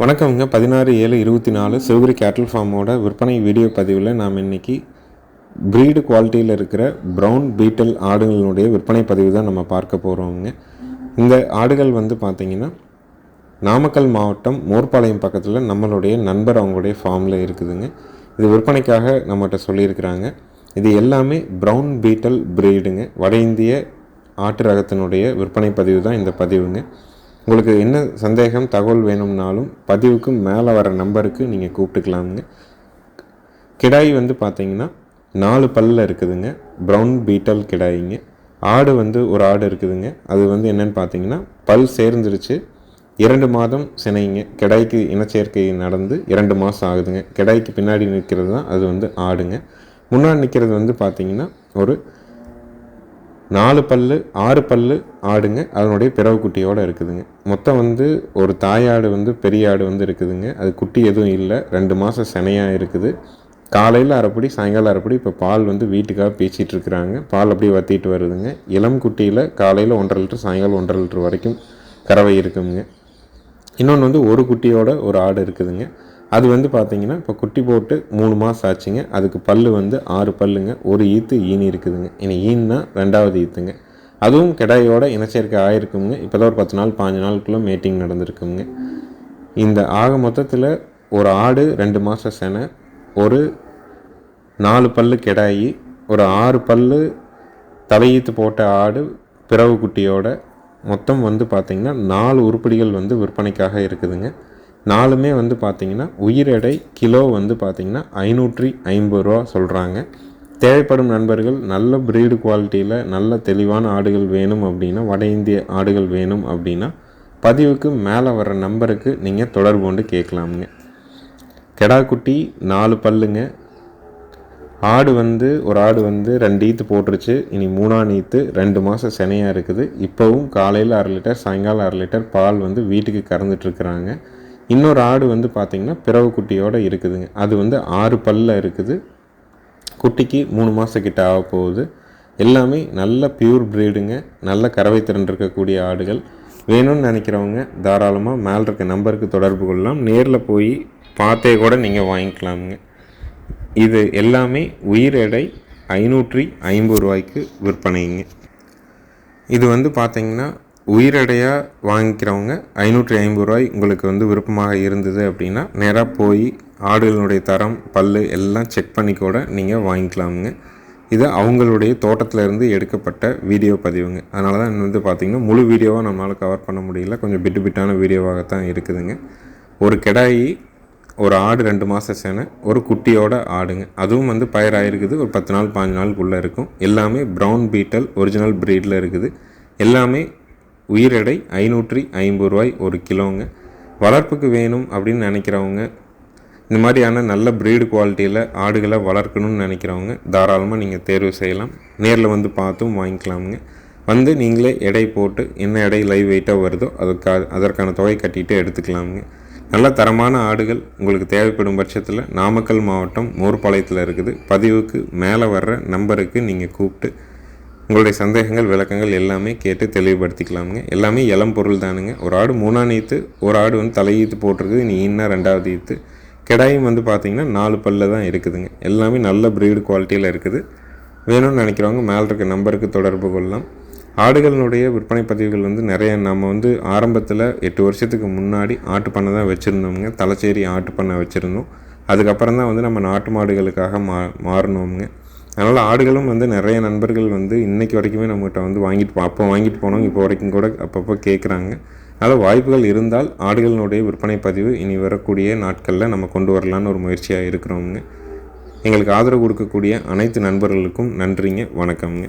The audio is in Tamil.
வணக்கம்ங்க. பதினாறு ஏழு இருபத்தி நாலு சிவகிரி கேட்டல் ஃபார்மோட விற்பனை வீடியோ பதிவில் நாம் இன்னைக்கு ப்ரீடு குவாலிட்டியில் இருக்கிற ப்ரௌன் பீட்டல் ஆடுகளினுடைய விற்பனை பதிவு தான் நம்ம பார்க்க போகிறோங்க இந்த ஆடுகள் வந்து பார்த்திங்கன்னா நாமக்கல் மாவட்டம் மோர்பாளையம் பக்கத்தில் நம்மளுடைய நண்பர் அவங்களுடைய ஃபார்மில் இருக்குதுங்க. இது விற்பனைக்காக நம்மகிட்ட சொல்லியிருக்கிறாங்க. இது எல்லாமே ப்ரௌன் பீட்டல் ப்ரீடுங்க வட இந்திய ஆட்டு ரகத்தினுடைய விற்பனை பதிவு தான் இந்த பதிவுங்க. உங்களுக்கு என்ன சந்தேகம் தகவல் வேணும்னாலும் பதிவுக்கு மேலே வர நம்பருக்கு நீங்கள் கூப்பிட்டுக்கலாமுங்க. கிடாய் வந்து பார்த்தீங்கன்னா நாலு பல்லில் இருக்குதுங்க. ப்ரௌன் பீட்டல் கிடாயிங்க. ஆடு வந்து ஒரு ஆடு இருக்குதுங்க. அது வந்து என்னென்னு பார்த்தீங்கன்னா பல் சேர்ந்துருச்சு. இரண்டு மாதம் சினைங்க. கிடாய்க்கு இனச்சேர்க்கை நடந்து இரண்டு மாதம் ஆகுதுங்க. கிடாய்க்கு பின்னாடி நிற்கிறது தான் அது வந்து ஆடுங்க. முன்னாடி நிற்கிறது வந்து பார்த்திங்கன்னா ஒரு நாலு பல்லு ஆறு பல்லு ஆடுங்க. அதனுடைய பிறவு குட்டியோடு இருக்குதுங்க. மொத்தம் வந்து ஒரு தாயாடு வந்து பெரிய ஆடு வந்து இருக்குதுங்க. அது குட்டி எதுவும் இல்லை. ரெண்டு மாதம் சினையாக இருக்குது. காலையில் அரைப்படி சாயங்காலம் அரைப்படி இப்போ பால் வந்து வீட்டுக்காக பேச்சிகிட்டு இருக்கிறாங்க. பால் அப்படியே வற்றிட்டு வருதுங்க. இளம் குட்டியில் காலையில் ஒன்றரை லிட்டர் சாயங்காலம் ஒன்றரை லிட்டர் வரைக்கும் கறவை இருக்குங்க. இன்னொன்று வந்து ஒரு குட்டியோட ஒரு ஆடு இருக்குதுங்க. அது வந்து பார்த்தீங்கன்னா இப்போ குட்டி போட்டு மூணு மாதம் ஆச்சுங்க. அதுக்கு பல் வந்து ஆறு பல்லுங்க. ஒரு ஈத்து ஈனி இருக்குதுங்க. இனி ஈன்னா ரெண்டாவது ஈத்துங்க. அதுவும் கிடாயோட இனச்சேர்க்கை ஆயிருக்குங்க. இப்போ தான் ஒரு பத்து நாள் பாஞ்சு நாளுக்குள்ளே மீட்டிங் நடந்திருக்குங்க. இந்த ஆக மொத்தத்தில் ஒரு ஆடு ரெண்டு மாதம் செனை ஒரு நாலு பல்லு கிடாயி ஒரு ஆறு பல்லு தலையீத்து போட்ட ஆடு பிறவு குட்டியோட மொத்தம் வந்து பார்த்திங்கன்னா நாலு உருப்படிகள் வந்து விற்பனைக்காக இருக்குதுங்க. நாலுமே வந்து பார்த்திங்கன்னா உயிர் எடை கிலோ வந்து பார்த்திங்கன்னா ஐநூற்றி ஐம்பது ரூபா சொல்கிறாங்க தேவைப்படும் நண்பர்கள் நல்ல ப்ரீடு குவாலிட்டியில் நல்ல தெளிவான ஆடுகள் வேணும் அப்படின்னா வட இந்திய ஆடுகள் வேணும் அப்படின்னா பதிவுக்கு மேலே வர நம்பருக்கு நீங்கள் தொடர்பு கொண்டு கேட்கலாமுங்க. கெடாக்குட்டி நாலு பல்லுங்க. ஆடு வந்து ஒரு ஆடு வந்து ரெண்டு ஈத்து போட்டுருச்சு. இனி மூணா நீத்து ரெண்டு மாதம் சினையாக இருக்குது. இப்போவும் காலையில் அரை லிட்டர் சாயங்காலம் அரை லிட்டர் பால் வந்து வீட்டுக்கு கறந்துட்டுருக்குறாங்க இன்னொரு ஆடு வந்து பார்த்திங்கன்னா பிறவு குட்டியோடு இருக்குதுங்க. அது வந்து ஆறு பல்ல இருக்குது. குட்டிக்கு மூணு மாதம் கிட்ட ஆக போகுது. எல்லாமே நல்ல பியூர் ப்ரீடுங்க நல்ல கறவை திறன் இருக்கக்கூடிய ஆடுகள். வேணும்னு நினைக்கிறவங்க தாராளமாக மேலே இருக்க நம்பருக்கு தொடர்பு கொள்ளலாம். நேரில் போய் பார்த்தே கூட நீங்கள் வாங்கிக்கலாமுங்க. இது எல்லாமே உயிர் எடை ஐநூற்றி ஐம்பது ரூபாய்க்கு விற்பனைங்க. இது வந்து பார்த்திங்கன்னா உயிரடையாக வாங்கிக்கிறவங்க ஐநூற்றி ஐம்பது ரூபாய் உங்களுக்கு வந்து விருப்பமாக இருந்தது அப்படின்னா நேராக போய் ஆடுகளுடைய தரம் பல் எல்லாம் செக் பண்ணி கூட நீங்கள் வாங்கிக்கலாமுங்க. இது அவங்களுடைய தோட்டத்திலேருந்து எடுக்கப்பட்ட வீடியோ பதிவுங்க. அதனால தான் வந்து பார்த்திங்கன்னா முழு வீடியோவாக நம்மளால் கவர் பண்ண முடியல. கொஞ்சம் பிட்டு பிட்டான வீடியோவாகத்தான் இருக்குதுங்க. ஒரு கிடாயி ஒரு ஆடு ரெண்டு மாதம் சேனை ஒரு குட்டியோட ஆடுங்க. அதுவும் வந்து பயிராகிருக்குது ஒரு பத்து நாள் பாஞ்சு நாளுக்குள்ளே இருக்கும். எல்லாமே ப்ரௌன் பீட்டல் ஒரிஜினல் ப்ரீடில் இருக்குது. எல்லாமே உயிர் எடை ஐநூற்றி ஐம்பது ரூபாய் ஒரு கிலோங்க. வளர்ப்புக்கு வேணும் அப்படின்னு நினைக்கிறவங்க இந்த மாதிரியான நல்ல ப்ரீடு குவாலிட்டியில் ஆடுகளை வளர்க்கணும்னு நினைக்கிறவங்க தாராளமாக நீங்கள் தேர்வு செய்யலாம். நேரில் வந்து பார்த்தும் வாங்கிக்கலாமுங்க. வந்து நீங்களே எடை போட்டு என்ன எடை லைவ் வெயிட்டாக வருதோ அதுக்காக அதற்கான தொகை கட்டிட்டு எடுத்துக்கலாமுங்க. நல்ல தரமான ஆடுகள் உங்களுக்கு தேவைப்படும் பட்சத்தில் நாமக்கல் மாவட்டம் மோர்பாளையத்தில் இருக்குது. பதிவுக்கு மேலே வர்ற நம்பருக்கு நீங்கள் கூப்பிட்டு உங்களுடைய சந்தேகங்கள் விளக்கங்கள் எல்லாமே கேட்டு தெளிவுபடுத்திக்கலாமுங்க. எல்லாமே இளம் பொருள் தானுங்க. ஒரு ஆடு மூணாம் ஈத்து ஒரு ஆடு வந்து தலையீத்து போட்டிருக்குது நீ இன்னும் ரெண்டாவது ஈத்து. கிடாயும் வந்து பார்த்திங்கன்னா நாலு பல்ல தான் இருக்குதுங்க. எல்லாமே நல்ல ப்ரீடு குவாலிட்டியில் இருக்குது. வேணும்னு நினைக்கிறவங்க மேலே இருக்க நம்பருக்கு தொடர்பு கொள்ளலாம். ஆடுகளினுடைய விற்பனை பதிவுகள் வந்து நிறைய நம்ம வந்து ஆரம்பத்தில் எட்டு வருஷத்துக்கு முன்னாடி ஆட்டு பண்ணை தான் வச்சுருந்தோமுங்க. தலைச்சேரி ஆட்டு பண்ணை வச்சுருந்தோம். அதுக்கப்புறம் தான் வந்து நம்ம நாட்டு மாடுகளுக்காக மா மாறினோமுங்க. அதனால் ஆடுகளும் வந்து நிறைய நண்பர்கள் வந்து இன்றைக்கி வரைக்குமே நம்மகிட்ட வந்து வாங்கிட்டு அப்போ வாங்கிட்டு போனோம். இப்போ வரைக்கும் கூட அப்பப்போ கேட்குறாங்க அதனால் வாய்ப்புகள் இருந்தால் ஆடுகளினுடைய விற்பனை பதிவு இனி வரக்கூடிய நாட்களில் நம்ம கொண்டு வரலான்னு ஒரு முயற்சியாக இருக்கிறோமுங்க. எங்களுக்கு ஆதரவு கொடுக்கக்கூடிய அனைத்து நண்பர்களுக்கும் நன்றிங்க. வணக்கம்ங்க.